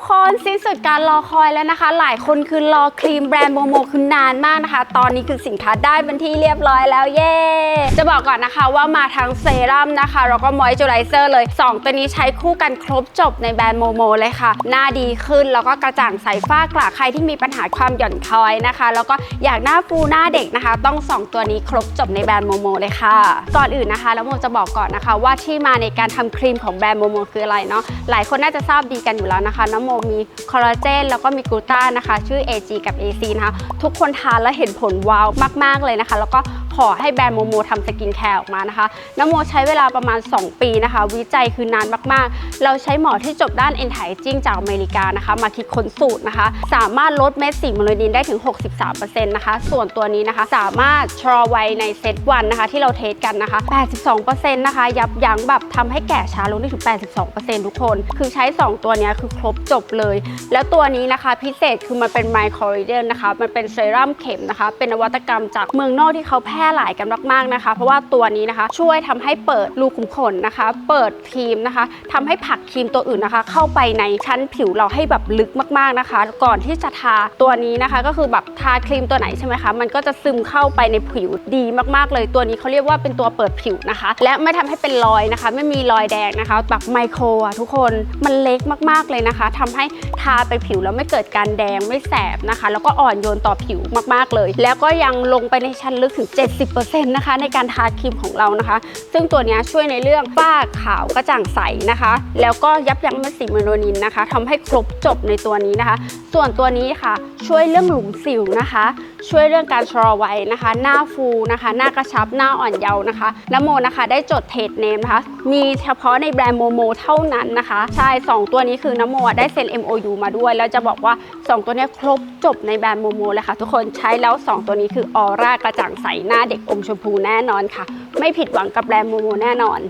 ทุกคนสิ้นสุดการรอคอยแล้วนะคะ หลายคนคือรอครีมแบรนด์โมโมคือนานมากนะคะ ตอนนี้คือสินค้าได้เป็นที่เรียบร้อยแล้วเย้จะบอกก่อนนะคะว่ามาทั้งเซรั่มนะคะแล้วก็มอยส์เจอไรเซอร์เลย 2 ตัวนี้ใช้คู่กันครบจบในแบรนด์โมโมเลยค่ะ หน้าดีขึ้นแล้วก็กระจ่างใสฝ้ากระใครที่มีปัญหาความหย่อนคล้อยนะคะ แล้วก็อยากหน้าฟูหน้าเด็กนะคะ ต้อง 2 ตัวนี้ครบจบในแบรนด์โมโมเลยค่ะ ก่อนอื่นนะคะแล้วโมจะบอกก่อนนะคะว่าที่มาในการทำครีมของแบรนด์โมโมคืออะไรเนาะหลายคนน่าจะทราบดีกันอยู่แล้วนะคะน้ำโมมีคอลลาเจนแล้วก็มีกลูต้านะคะ ชื่อ AG กับ AC นะคะ ทุกคนทานแล้วเห็นผลว้าวมาก ๆ เลยนะคะ แล้วก็ ขอให้แบรนด์โมโมทำสกินแคร์ออกมานะคะน้ำโมใช้เวลาประมาณ 2 ปีนะคะ วิจัยคือนานมากๆ เราใช้หมอที่จบด้าน anti aging จากอเมริกานะคะ มาคิดค้นสูตรนะคะ สามารถลดเม็ดสีเมลานินได้ถึง 63%นะคะ ส่วนตัวนี้นะคะ สามารถชะลอวัยในเซตวันนะคะ ที่เราเทสกันนะคะ 82%นะคะ ยับยั้งแบบทำให้แก่ช้าลงได้ถึง 82%ทุกคน คือใช้ 2 ตัวนี้คือครบจบเลย แล้วตัวนี้นะคะพิเศษคือมันเป็นไมโครเดนนะคะ มันเป็นเซรั่มเข็มนะคะ เป็นนวัตกรรมจากเมืองนอกที่เขาแพร่หลายกันมากๆนะคะ เพราะว่าตัวนี้นะคะ ช่วยทำให้เปิดรูขุมขนนะคะ เปิดครีมนะคะทำให้ผักครีมตัวอื่นนะคะ เข้าไปในชั้นผิวเราให้แบบลึกมากๆนะคะ ก่อนที่จะทาตัวนี้นะคะ ก็คือแบบทาครีมตัวไหนใช่ไหมคะมันก็จะซึมเข้าไปในผิวดีมากๆเลย ตัวนี้เขาเรียกว่าเป็นตัวเปิดผิวนะคะ และไม่ทำให้เป็นรอยนะคะ ไม่มีรอยแดงนะคะแบบไมโครอะทุกคนมันเล็กมากๆเลยนะคะทำให้ทาไปผิวแล้วไม่เกิดการแดงไม่แสบนะคะ แล้วก็อ่อนโยนต่อผิวมากๆเลย แล้วก็ยังลงไปในชั้นลึกถึง 70%นะคะในการทาครีมของเรานะคะ ซึ่งตัวนี้ช่วยในเรื่องฝ้าขาวกระจ่างใสนะคะ แล้วก็ยับยั้งเม็ดสีเมลานินนะคะทำให้ครบจบในตัวนี้นะคะ ส่วนตัวนี้ค่ะ ช่วยเรื่องหลุมสิวนะคะ ช่วยเรื่องการชะลอวัยนะคะ หน้าฟูนะคะ หน้ากระชับหน้าอ่อนเยาว์นะคะน้ำโมนะคะ ได้จดเทรดเนมนะคะ มีเฉพาะในแบรนด์โมโมเท่านั้นนะคะ ใช่ 2 ตัวนี้คือน้ำโมได้เซ็น MOU มาด้วย แล้วจะบอกว่า 2 ตัวนี้ครบจบในแบรนด์โมโมเลยค่ะทุกคนใช้แล้ว 2 ตัวนี้คือออร่ากระจ่างใสหน้าเด็กอมชมพูแน่นอนค่ะ ไม่ผิดหวังกับแบรนด์โมโมแน่นอน